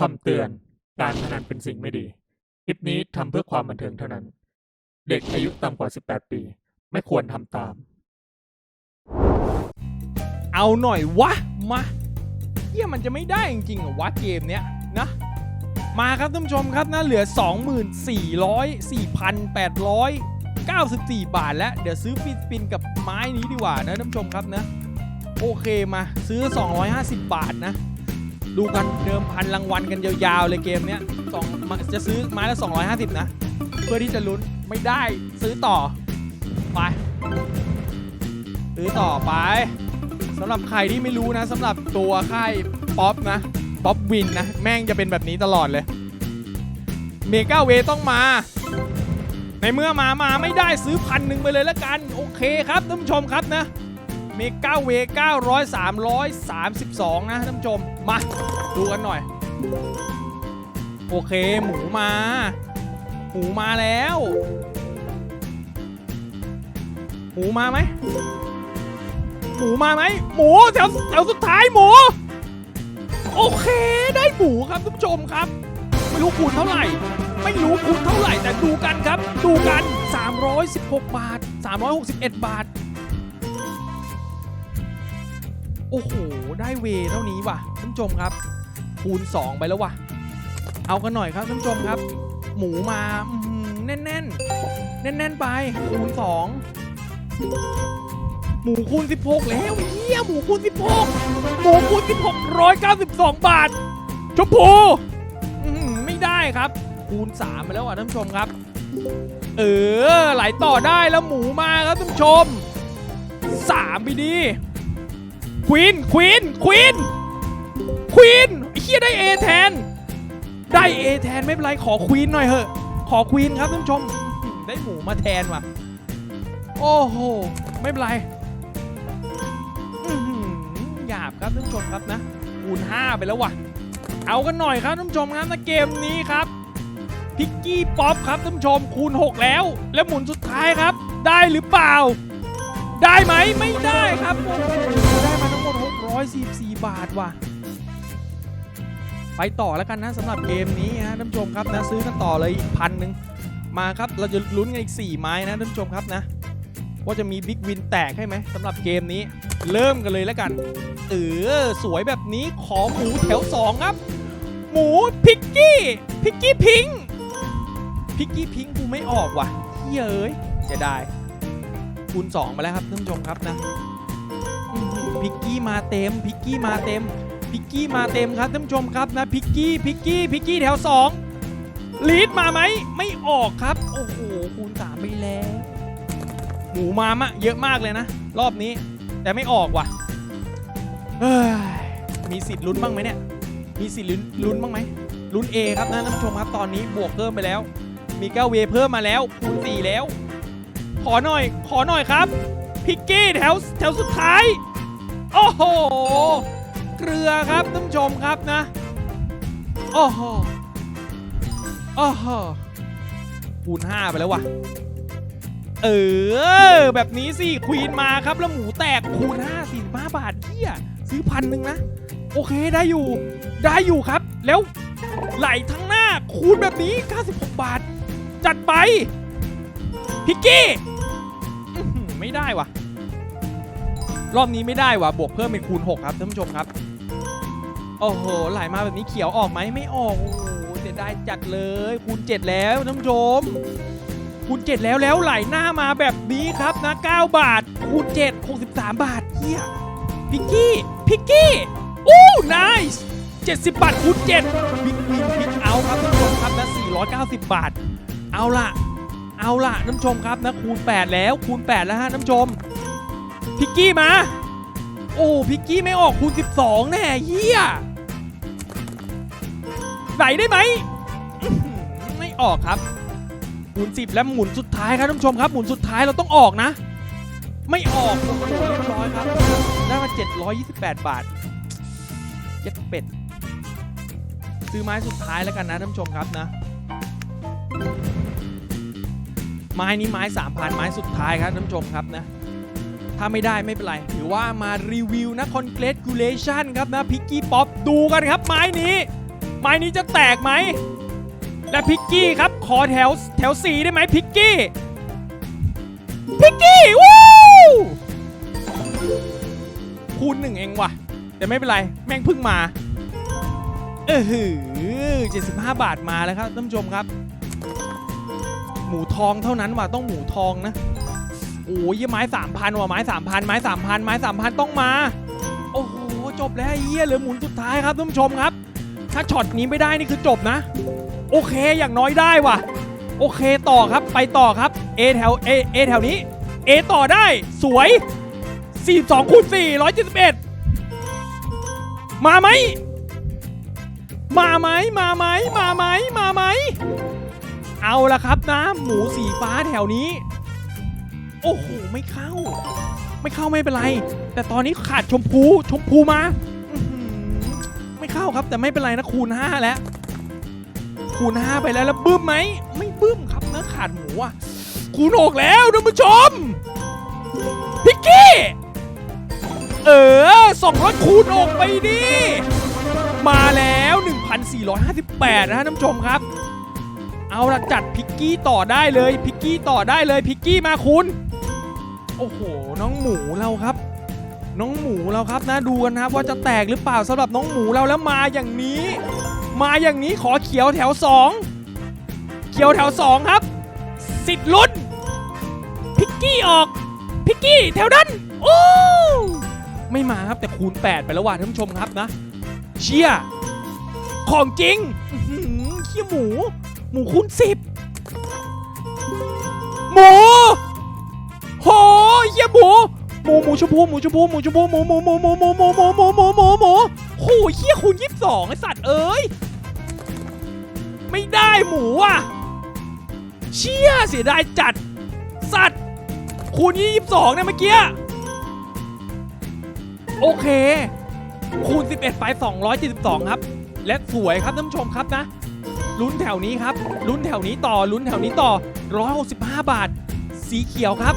คำเตือน การพนันเป็นสิ่งไม่ดี คลิปนี้ทำเพื่อความบันเทิงเท่านั้น เด็กอายุต่ำกว่า 18 ปี ไม่ควรทำตาม เอาหน่อยวะ มาเฮียมันจะไม่ได้จริงๆเหรอวะเกมเนี้ยนะ มาครับท่านผู้ชมครับนะเหลือ 2400 4,894 บาทแล้ว เดี๋ยวซื้อฟินปินกับไม้นี้ดีกว่านะท่านผู้ชมครับนะ โอเคมาซื้อ 250 บาทนะ ดูกันเดิมพันรางวัลกันยาวๆเลยเกมเนี้ยสองจะซื้อไม้ละ 250 นะ เพื่อที่จะลุ้นไม่ได้ซื้อต่อ ไป ซื้อต่อไปสำหรับใครที่ไม่รู้นะสำหรับตัวค่ายป๊อปนะป๊อปวินนะ แม่งจะเป็นแบบนี้ตลอดเลย เมกาเวต้องมา ในเมื่อมามาไม่ได้ซื้อพันหนึ่งไปเลยละกัน โอเคครับท่านผู้ชมครับนะ เมกาเว900 332 นะท่านผู้ชม มาดูกันหน่อย โอเค หมูมา หมูมาแล้ว หมูมาไหม หมูมาไหม หมูแถวแถวสุดท้ายหมู โอเคได้หมูครับท่านผู้ชมครับ ไม่รู้คูณเท่าไหร่ ไม่รู้คูณเท่าไหร่แต่ดูกันครับ ดูกัน 316 บาท 361 บาท อ้โห ได้เวเท่านี้ว่ะท่านผู้ชมครับ คูณ 2 ไปแล้วว่ะ เอากันหน่อยครับท่านผู้ชมครับ หมูมาแน่นแน่นแน่นแน่นไปคูณ 2 หมูคูณ 16 แล้วเฮียหมูคูณ 16 หมูคูณ 16 192 บาทชมพูไม่ได้ครับ คูณ 3 ไปแล้วอะท่านผู้ชมครับ เออไหลต่อได้แล้วหมูมาครับท่านผู้ชม3ไปดี ควีนควีนควีนควีนเฮียได้ A แทน ได้ A แทนไม่เป็นไรขอควีนหน่อยเหอะ ขอควีนครับท่านผู้ชม ได้หมูมาแทนว่ะ โอ้โห ไม่เป็นไรหยาบครับท่านผู้ชมครับนะคูณ5ไปแล้วว่ะ เอากันหน่อยครับท่านผู้ชมครับในเกมนี้ครับพิกกี้ป๊อปครับท่านผู้ชมคูณ 6 แล้ว และหมุนสุดท้ายครับ ได้หรือเปล่า ได้ไหมไม่ได้ครับ ด้มาทั้งหมด644 บาทว่ะ ไปต่อแล้วกันนะสำหรับเกมนี้ฮะท่านผู้ชมครับนะซื้อกันต่อเลยอีกพันหนึ่งมาครับเราจะลุ้นกันอีก 4 ไม้นะท่านผู้ชมครับนะว่าจะมีบิ๊กวินแตกให้ไหมสำหรับเกมนี้เริ่มกันเลยแล้วกันเออสวยแบบนี้ขอหมูแถว 2 ครับ หมูพิกกี้พิกกี้พิงพิกกี้พิงกูไม่ออกว่ะเย้ยจะได้คูณ2มาแล้วครับท่านผู้ชมครับนะ พิกกี้มาเต็มพิกกี้มาเต็มพิกกี้มาเต็มครับท่านผู้ชมครับนะพิกกี้พิกกี้พิกกี้แถว2ลีดมาไหมไม่ออกครับ โอ้โหคูณ3ไปแล้วหมูมามะเยอะมากเลยนะ รอบนี้ แต่ไม่ออกว่ะมีสิทธิ์ลุ้นบ้างไหมเนี่ยมีสิทธิ์ลุ้นลุ้นบ้างไหมลุ้น A ครับนะท่านผู้ชมครับตอนนี้บวกเพิ่มไปแล้ว มี9เวเพิ่มมาแล้วคูณ4แล้ว ขอหน่อย ขอหน่อยครับพิกกี้แถวแถวสุดท้าย โอ้โห เกลือครับท่านผู้ชมครับนะ โอ้โห โอ้โห คูณ5ไปแล้วว่ะเออ แบบนี้สิควีนมาครับแล้วหมูแตกคูณ5 45บาทเที่ยซื้อพันหนึ่งนะ โอเคได้อยู่ ได้อยู่ครับ แล้วไหลทั้งหน้าคูณแบบนี้ 96 บาท จัดไป พิกกี้ ไม่ได้ว่ะ รอบนี้ไม่ได้ว่ะบวกเพิ่มเป็นคูณ 6 ครับท่านผู้ชมครับโอ้โหไหลมาแบบนี้เขียวออกไหมไม่ออกโอ้โหเสียดายจัดเลยคูณ 7 แล้วท่านผู้ชมคูณ 7 แล้วแล้วไหลหน้ามาแบบนี้ครับนะ 9 บาทคูณ 7 63 บาทเฮียพิกกี้พิกกี้อู้น i ส70 บาทคูณ 7 บิ๊กวินบิ๊กเอาครับท่านผู้ชมครับนะ490 บาท เอาล่ะ เอาล่ะท่านผู้ชมครับนะคูณ 8 แล้วคูณ 8 แล้วฮะท่านผู้ชม พิกกี้มา โอ้พิกกี้ไม่ออกคูณ12 แน่เฮียไหลได้ไหม ไม่ออกครับคูณ10แล้วหมุนสุดท้ายครับท่านผู้ชมครับ หมุนสุดท้ายเราต้องออกนะ ไม่ออกโอ้โหเรียบร้อยครับได้มา728 บาทเจ็ดเป็ด ซื้อไม้สุดท้ายแล้วกันนะท่านผู้ชมครับนะ ไม้นี้ไม้3,000ไม้สุดท้ายครับท่านผู้ชมครับนะ ถ้าไม่ได้ไม่เป็นไร ถือว่ามารีวิวนะ Congratulation ครับนะพิกกี้ป๊อปดูกันครับ ไม้นี้ ไม้นี้จะแตกไหม และพิกกี้ครับ ขอแถวแถวสีได้ไหมพิกกี้ พิกกี้วู้คูณหนึ่งเองว่ะ แต่ไม่เป็นไร แม่งเพิ่งมา เออหือ75บาทมาแล้วครับท่านผู้ชมครับ หมูทองเท่านั้นว่ะต้องหมูทองนะ โอ้ยไม้สามพันว่ะไม้สามพันไม้สามพันไม้สามพันต้องมา โอ้โหจบแล้วเหี้ยเหลือหมุนสุดท้ายครับท่านผู้ชมครับ ถ้าช็อตนี้ไม่ได้นี่คือจบนะ โอเคอย่างน้อยได้ว่ะ โอเคต่อครับไปต่อครับ A แถว A A แถวนี้ A ต่อได้สวย42คูณ4 171 มาไหม มาไหม มาไหม มาไหม มาไหม เอาละครับนะ หมูสีฟ้าแถวนี้ อ้โหไม่เข้า ไม่เข้าไม่เป็นไร แต่ตอนนี้ขาดชมพูชมพูมาไม่เข้าครับแต่ไม่เป็นไรนะคูณ5แล้วคูณ5ไปแล้วแล้วบึ้มไหมไม่บึ้มครับเนะขาดหมูอะคูณหกแล้วท่านผู้ชมพิกกี้เออสองรถคูณออกไปดิมาแล้ว 1,458 นะฮะท่านผู้ชมครับ เอาละจัดพิกกี้ต่อได้เลย พิกกี้ต่อได้เลยพิกกี้มาคุณ โอ้โห น้องหมูเราครับ น้องหมูเราครับนะดูกันนะครับว่าจะแตกหรือเปล่าสำหรับน้องหมูเราแล้วมาอย่างนี้ มาอย่างนี้ขอเขียวแถว 2 เขียวแถว 2 ครับ สิทธิ์ลุ้นพิกกี้ออกพิกกี้แถวนั้นโอ้ไม่มาครับแต่คูณ 8 ไปแล้วว่ะท่านผู้ชมครับนะ เชียของจริงเขี้ยหมู หมูคูณ 10 หมู โหเยี่ยหมูหมูหมูชมพูหมูชมพูหมูชมพูหมูหมูหมูหมูหมูหมูหมูหมูหมูหมูหมูโหเฮียคูณยี่สิบสองไอสัตว์เอ้ยไม่ได้หมูอะเชี่ยเสียดายจัด สัตว์คูณยี่สิบสองเนี่ยเมื่อกี้โอเคคูณ 11 ไป 272 ครับ และสวยครับท่านผู้ชมครับนะ ลุ้นแถวนี้ครับ ลุ้นแถวนี้ต่อ ลุ้นแถวนี้ต่อ 165 บาท สีเขียวครับ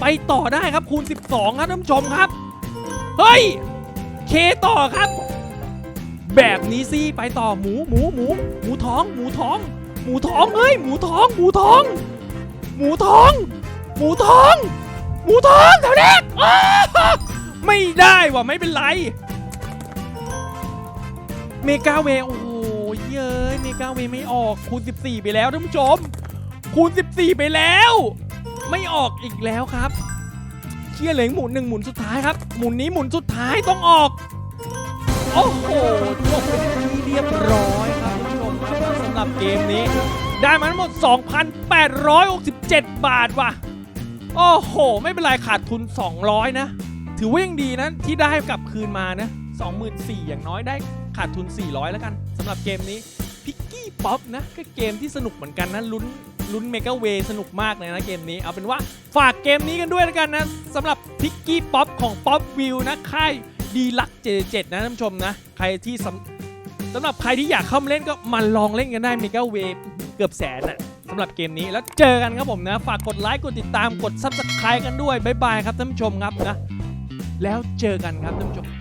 ไปต่อได้ครับคูณ 12 ครับท่านผู้ชมครับ เฮ้ย เคต่อครับ แบบนี้สิไปต่อหมูหมูหมูหมูท้อง หมูท้อง หมูท้องเฮ้ยหมูท้อง หมูท้อง หมูท้อง หมูท้อง หมูท้องแถวนี้ไม่ได้ว่ะไม่เป็นไร เมกาเวโอ้โหเย้ยเมกาเวไม่ออกคูณ 14 ไปแล้วท่านผู้ชมคูณ 14 ไปแล้ว ไม่ออกอีกแล้วครับเชี่ยเหลืออีกหมุนหนึ่งหมุนสุดท้ายครับ หมุนนี้หมุนสุดท้ายต้องออก โอ้โหจบเป็นที่เรียบร้อยครับท่านผู้ชมครับสำหรับเกมนี้ ได้มาทั้งหมด 2,867 บาทว่ะ โอ้โห ไม่เป็นไรขาดทุน 200 นะ ถือว่ายังดีนะที่ได้กลับคืนมานะ24,000อย่างน้อยได้ขาดทุน 400 แล้วกันสำหรับเกมนี้พิกกี้ป๊อปนะก็เกมที่สนุกเหมือนกันนะลุ้น ลุ้นเมกาเวสนุกมากเลยนะเกมนี้ เอาเป็นว่าฝากเกมนี้กันด้วยแล้วกันนะสำหรับพิกกี้ป๊อปของป๊อปวิวนะค่ายดีลักเจ็ดนะท่านผู้ชมนะ ใครที่สำสำหรับใครที่อยากเข้ามาเล่นก็มาลองเล่นกันได้เมกาเวเกือบแสนอะสำหรับเกมนี้แล้วเจอกันครับผมนะ ฝากกดไลค์กดติดตามกดซับสไครต์กันด้วยบ๊ายบายครับท่านผู้ชมครับนะแล้วเจอกันครับท่านผู้ชม